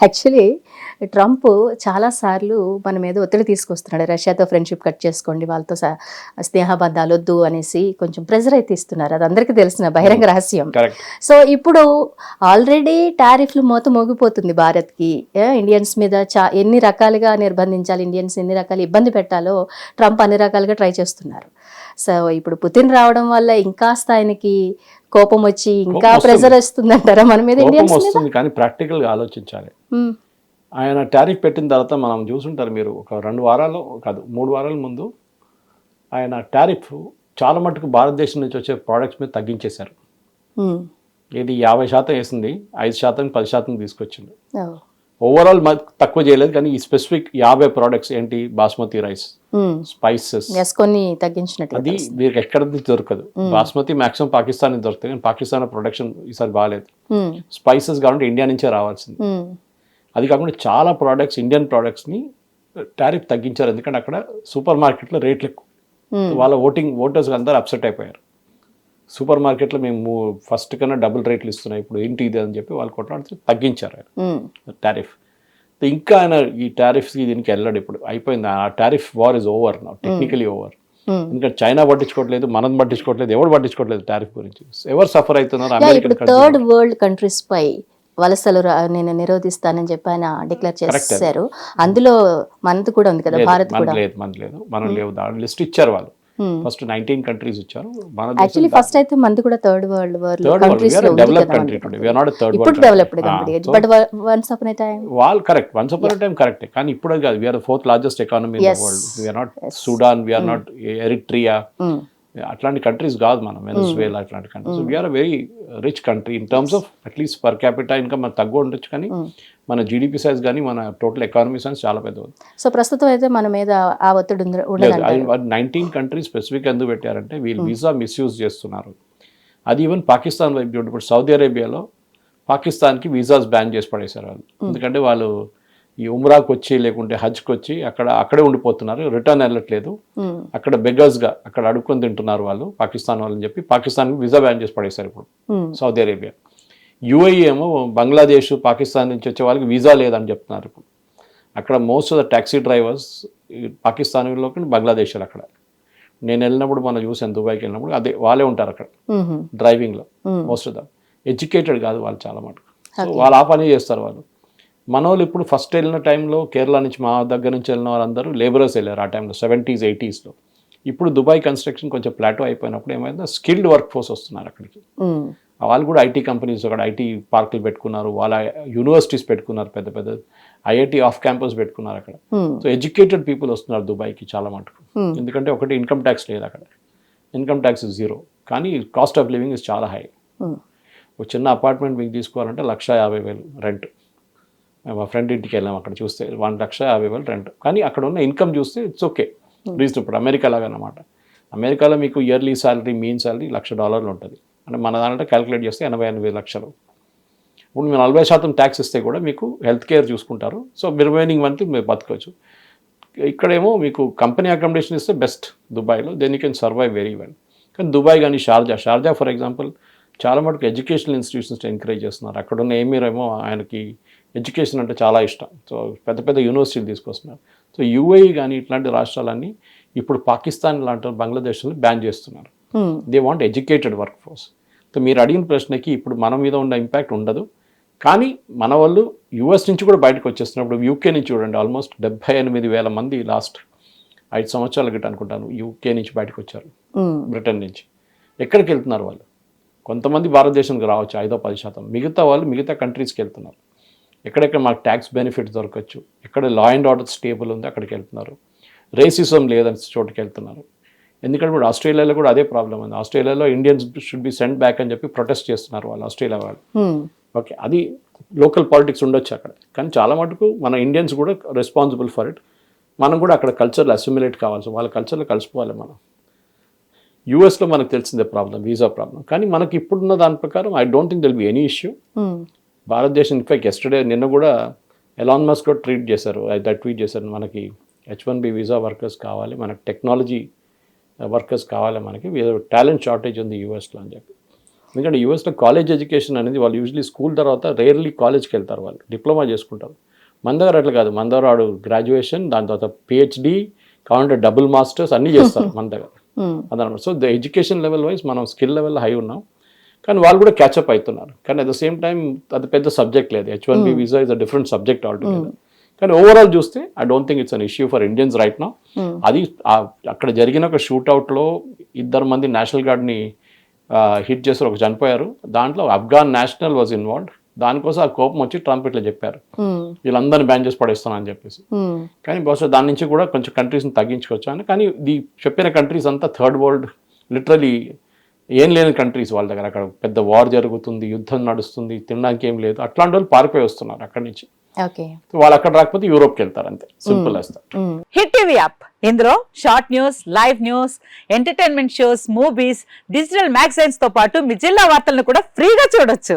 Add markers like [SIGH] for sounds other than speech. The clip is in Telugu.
యాక్చువల్లీ ట్రంప్ చాలాసార్లు మన మీద ఒత్తిడి తీసుకొస్తున్నాడు. రష్యాతో ఫ్రెండ్షిప్ కట్ చేసుకోండి వాళ్ళతో స్నేహబంధాలు వద్దు అనేసి కొంచెం ప్రెజర్ అయితే ఇస్తున్నారు. అది అందరికీ తెలిసిన బహిరంగ రహస్యం. కరెక్ట్ సో ఇప్పుడు ఆల్రెడీ టారిఫ్లు మోత మోగిపోతుంది భారత్కి. ఇండియన్స్ మీద చా ఎన్ని రకాలుగా నిర్బంధించాలి ఇండియన్స్ ఎన్ని రకాలు ఇబ్బంది పెట్టాలో ట్రంప్ అన్ని రకాలుగా ట్రై చేస్తున్నారు. సో ఇప్పుడు పుతిన్ రావడం వల్ల ఇంకాస్త ఆయనకి కోపం వచ్చి ఇంకా. ప్రెజర్ వస్తుందంటారా? మన మీద ఇండియన్స్ వస్తుంది కానీ ప్రాక్టికల్గా ఆలోచించాలి. ఆయన టారిఫ్ పెట్టిన తర్వాత మనం చూసుంటారు మీరు ఒక రెండు వారాలు కాదు మూడు వారాల ముందు ఆయన టారిఫ్ చాలా మటుకు భారతదేశం నుంచి వచ్చే ప్రోడక్ట్స్ మీద తగ్గించేశారు. ఇది యాభై శాతం వేసింది ఐదు శాతం పది శాతం తీసుకొచ్చింది. ఓవరాల్ తక్కువ చేయలేదు కానీ ఈ స్పెసిఫిక్ యాభై ప్రోడక్ట్స్ ఏంటి? బాస్మతి రైస్. స్పైసెస్ ఎస్ కొన్ని తగ్గించినట్టు అది మీకు ఎక్కడ దొరకదు. బాస్మతి మాక్సిమం పాకిస్తాన్ నుంచి దొరుకుతుంది కానీ పాకిస్తాన్ ప్రొడక్షన్ ఈసారి బాగాలేదు. స్పైసెస్ కావాలంటే ఇండియా నుంచే రావాల్సింది. అది కాకుండా చాలా ప్రోడక్ట్స్ ఇండియన్ ప్రోడక్ట్స్ని టారిఫ్ తగ్గించారు. ఎందుకంటే అక్కడ సూపర్ మార్కెట్లో రేట్లు ఎక్కువ. వాళ్ళ ఓటింగ్ ఓటర్స్ అందరూ అప్సెట్ అయిపోయారు. సూపర్ మార్కెట్లో మేము ఫస్ట్ కన్నా డబుల్ రేట్లు ఇస్తున్నాయి. ఇప్పుడు ఏంటి ఇది అని చెప్పి వాళ్ళు కొట్లాడితే తగ్గించారు ఆయన. టారిఫ్ ఇంకా ఆయన ఈ టారిఫ్స్కి దీనికి వెళ్ళాడు ఇప్పుడు. అయిపోయింది. ఆ టారిఫ్ వార్ ఇస్ ఓవర్ నా టెక్నికలీ ఓవర్ ఎందుకంటే చైనా పట్టించుకోవట్లేదు మనం పట్టించుకోవట్లేదు ఎవరు పట్టించుకోవట్లేదు టారిఫ్ గురించి. ఎవరు సఫర్ అవుతున్నారు? అమెరికన్ థర్డ్ వరల్డ్ కంట్రీస్ పై వలసలు నేను నిరోధిస్తానని చెప్పి ఆయన డిక్లేర్ చేశారు. అందులో మనది కూడా ఉంది కదా భారత్ కూడా. లేదు మన లేదు. మనం లేవు. దాని లిస్ట్ ఇచ్చారు వాళ్ళు. ఫస్ట్ నైన్టీన్ కంట్రీస్ ఇచ్చారు మన యాక్చువల్లీ ఫస్ట్ అయితే మనది కూడా థర్డ్ వరల్డ్ వరల్డ్ కంట్రీస్లో develop country today we are not third ఇప్పుడు developed country but once up time వాళ్ళు కరెక్ట్ వన్స్ అపాన్ టైం కరెక్టే కానీ ఇప్పుడు కాదు. We are fourth largest economy in the. World we are not Sudan we are not Eritrea అట్లాంటి కంట్రీస్ కాదు మనం వెనస్వేలా అట్లాంటి countries we are very rich country in terms of at least per capital income మనకు తక్కువ ఉండొచ్చు కానీ మన జీడిపి సైజ్ కానీ మన టోటల్ ఎకానమీ సైజ్ చాలా పెద్దది. సో ప్రస్తుతం అయితే మన మీద ఆ ఒత్తిడి నైన్టీన్ కంట్రీస్ స్పెసిఫిక్ ఎందుకు పెట్టారంటే వీళ్ళు వీసా మిస్యూజ్ చేస్తున్నారు. అది ఈవెన్ పాకిస్తాన్ వైపు ఇప్పుడు సౌదీ అరేబియాలో పాకిస్తాన్కి వీసాస్ బ్యాన్ చేసి పడేశారు వాళ్ళు. ఎందుకంటే వాళ్ళు ఈ ఉమ్రాకి వచ్చి లేకుంటే హజ్కి వచ్చి అక్కడ అక్కడే ఉండిపోతున్నారు రిటర్న్ వెళ్ళట్లేదు. అక్కడ బెగ్గర్స్గా అక్కడ అడుక్కొని తింటున్నారు వాళ్ళు పాకిస్తాన్ వాళ్ళని చెప్పి. పాకిస్తాన్కి వీసా బ్యాన్ చేసి పడేశారు ఇప్పుడు సౌదీ అరేబియా. యుఏఈ ఏమో బంగ్లాదేశ్ పాకిస్తాన్ నుంచి వచ్చే వాళ్ళకి వీసా లేదని చెప్తున్నారు ఇప్పుడు. అక్కడ most of the taxi drivers పాకిస్తాన్లోకి Bangladesh అక్కడ. నేను వెళ్ళినప్పుడు మనం చూసాను దుబాయ్కి వెళ్ళినప్పుడు అదే వాళ్ళే ఉంటారు అక్కడ. డ్రైవింగ్లో. మోస్ట్ ఆఫ్ ద ఎడ్యుకేటెడ్ కాదు వాళ్ళు చాలా మటుకు. సో వాళ్ళు ఆ పని చేస్తారు వాళ్ళు. మన వాళ్ళు ఇప్పుడు ఫస్ట్ వెళ్ళిన టైంలో కేరళ నుంచి మా దగ్గర నుంచి వెళ్ళిన వాళ్ళందరూ లేబరర్స్ వెళ్ళారు ఆ టైంలో సెవెంటీస్ ఎయిటీస్లో ఇప్పుడు దుబాయ్ కన్స్ట్రక్షన్ కొంచెం ప్లాటో అయిపోయినప్పుడు ఏమైంది స్కిల్డ్ వర్క్ ఫోర్స్ వస్తున్నారు అక్కడికి. వాళ్ళు కూడా ఐటీ కంపెనీస్ అక్కడ ఐటీ పార్కులు పెట్టుకున్నారు వాళ్ళ యూనివర్సిటీస్ పెట్టుకున్నారు పెద్ద పెద్ద ఐఐటి ఆఫ్ క్యాంపస్ పెట్టుకున్నారు అక్కడ. సో ఎడ్యుకేటెడ్ పీపుల్ వస్తున్నారు దుబాయ్కి చాలా మటుకు. ఎందుకంటే ఒకటి ఇన్కమ్ ట్యాక్స్ లేదు అక్కడ. ఇన్కమ్ ట్యాక్స్ జీరో కానీ కాస్ట్ ఆఫ్ లివింగ్ ఇస్ చాలా హై ఒక చిన్న అపార్ట్మెంట్ మీకు తీసుకోవాలంటే లక్ష యాభై వేలు రెంట్ మా ఫ్రెండ్ ఇంటికి వెళ్ళాం అక్కడ చూస్తే వన్ లక్ష యాభై వేలు రెంట్. కానీ అక్కడ ఉన్న ఇన్కమ్ చూస్తే ఇట్స్ ఓకే రీజనబుల్. అమెరికా లాగా అనమాట అమెరికాలో మీకు yearly salary mean salary lakh డాలర్లు ఉంటుంది. అంటే మన దాంట్లో క్యాలిక్యులేట్ చేస్తే ఎనభై ఎనభై లక్షలు. ఇప్పుడు మీరు నలభై శాతం ట్యాక్స్ ఇస్తే కూడా మీకు హెల్త్ కేర్ చూసుకుంటారు. సో రిమైనింగ్ మంత్ మీరు బతకవచ్చు. ఇక్కడేమో మీకు కంపెనీ అకామిడేషన్ ఇస్తే బెస్ట్ దుబాయ్లో. Then you can survive very well కానీ దుబాయ్ కానీ షార్జా షార్జా ఫర్ ఎగ్జాంపుల్ చాలా మటుకు ఎడ్యుకేషనల్ ఇన్స్టిట్యూషన్స్ ఎంకరేజ్ చేస్తున్నారు. అక్కడ ఉన్న ఏమీర్ ఏమో ఆయనకి ఎడ్యుకేషన్ అంటే చాలా ఇష్టం. సో పెద్ద పెద్ద యూనివర్సిటీలు తీసుకొస్తున్నారు. సో యూఏఈ కానీ ఇట్లాంటి రాష్ట్రాలన్నీ ఇప్పుడు పాకిస్తాన్ లాంటి బంగ్లాదేశ్లో బ్యాన్ చేస్తున్నారు. They want educated work force so మీరు అడిగిన ప్రశ్నకి ఇప్పుడు మన మీద ఉన్న ఇంపాక్ట్ ఉండదు. కానీ మన వాళ్ళు యూఎస్ నుంచి కూడా బయటకు వచ్చేస్తున్నప్పుడు యూకే నుంచి చూడండి ఆల్మోస్ట్ డెబ్బై ఎనిమిది వేల మంది లాస్ట్ ఐదు సంవత్సరాల గిట్ట అనుకుంటాను యూకే నుంచి బయటకు వచ్చారు. బ్రిటన్ నుంచి. ఎక్కడికి వెళ్తున్నారు వాళ్ళు? కొంతమంది భారతదేశానికి రావచ్చు ఐదో పది శాతం. మిగతా వాళ్ళు మిగతా కంట్రీస్కి వెళ్తున్నారు. ఎక్కడెక్కడ మాకు ట్యాక్స్ బెనిఫిట్స్ దొరకచ్చు ఎక్కడ లా అండ్ ఆర్డర్ స్టేబుల్ ఉంది అక్కడికి వెళ్తున్నారు. రేసిజం లేదని చోటుకి వెళ్తున్నారు. ఎందుకంటే ఇప్పుడు ఆస్ట్రేలియాలో కూడా అదే ప్రాబ్లం ఉంది. ఆస్ట్రేలియాలో Indians should be send back అని చెప్పి ప్రొటెస్ట్ చేస్తున్నారు వాళ్ళు ఆస్ట్రేలియా వాళ్ళు. ఉమ్, ఓకే అది లోకల్ పాలిటిక్స్ ఉండొచ్చు అక్కడ. కానీ చాలా మటుకు మన ఇండియన్స్ కూడా రెస్పాన్సిబుల్ ఫర్ ఇట్ మనం కూడా అక్కడ కల్చర్లో అసిమిలేట్ కావాల్సి వాళ్ళ కల్చర్లో కలిసిపోవాలి మనం. యూఎస్లో మనకు తెలిసిందే ప్రాబ్లం వీసా ప్రాబ్లం. కానీ మనకి ఇప్పుడున్న దాని ప్రకారం I don't think there'll be any issue Bharatadesam in fact yesterday నిన్న కూడా ఎలాన్ మస్క్ కూడా ట్వీట్ చేశారు. ట్వీట్ చేశారు. మనకి H one B visa workers కావాలి మనకి టెక్నాలజీ వర్కర్స్ కావాలి మనకి. టాలెంట్ షార్టేజ్ ఉంది యూఎస్లో అని చెప్పి. ఎందుకంటే యూఎస్లో కాలేజ్ ఎడ్యుకేషన్ అనేది వాళ్ళు యూజువలీ స్కూల్ తర్వాత రేర్లీ కాలేజ్కి వెళ్తారు వాళ్ళు. డిప్లొమా చేసుకుంటారు. మన దగ్గర అట్లా కాదు. మన దగ్గర వాడు గ్రాడ్యుయేషన్ దాని తర్వాత పిహెచ్డి కావాలంటే డబుల్ మాస్టర్స్ అన్నీ చేస్తారు [LAUGHS] మన దగ్గర అదనమాట. So the education level wise మనం స్కిల్ లెవెల్ హై ఉన్నాం. కానీ వాళ్ళు కూడా క్యాచప్ అవుతున్నారు. కానీ అట్ ద సేమ్ టైం అది పెద్ద సబ్జెక్ట్ లేదు. H one B visa is a different subject altogether కానీ ఓవరాల్ చూస్తే I don't think it's an issue for Indians right now అది అక్కడ జరిగిన ఒక షూట్అవుట్లో ఇద్దరు మంది నేషనల్ గార్డ్ని హిట్ చేసి ఒక చనిపోయారు. దాంట్లో ఆఫ్ఘాన్ నేషనల్ వాజ్ ఇన్వాల్వ్డ్ దానికోసం ఆ కోపం వచ్చి ట్రంప్ ఇట్లా చెప్పారు. వీళ్ళందరినీ బ్యాన్ చేసి పడేస్తాను అని చెప్పేసి. కానీ బహుశా దాని నుంచి కూడా కొంచెం కంట్రీస్ని తగ్గించుకోవచ్చు అని. కానీ ఈ చెప్పిన కంట్రీస్ అంతా థర్డ్ వరల్డ్ లిటరలీ ఏం లేని కంట్రీస్ వాళ్ళ దగ్గర. అక్కడ పెద్ద వార్ జరుగుతుంది యుద్ధం నడుస్తుంది తినడానికి ఏం లేదు. అట్లాంటి వాళ్ళు పారిపోయి వస్తున్నారు అక్కడి నుంచి. వాళ్ళు అక్కడ రాకపోతే యూరోప్కి వెళ్తారు అంతే. సింపుల్ హిట్ టీవీ యాప్ ఇందులో short news live news entertainment shows movies digital మ్యాగజైన్స్తో పాటు మీ జిల్లా వార్తలను కూడా ఫ్రీగా చూడొచ్చు.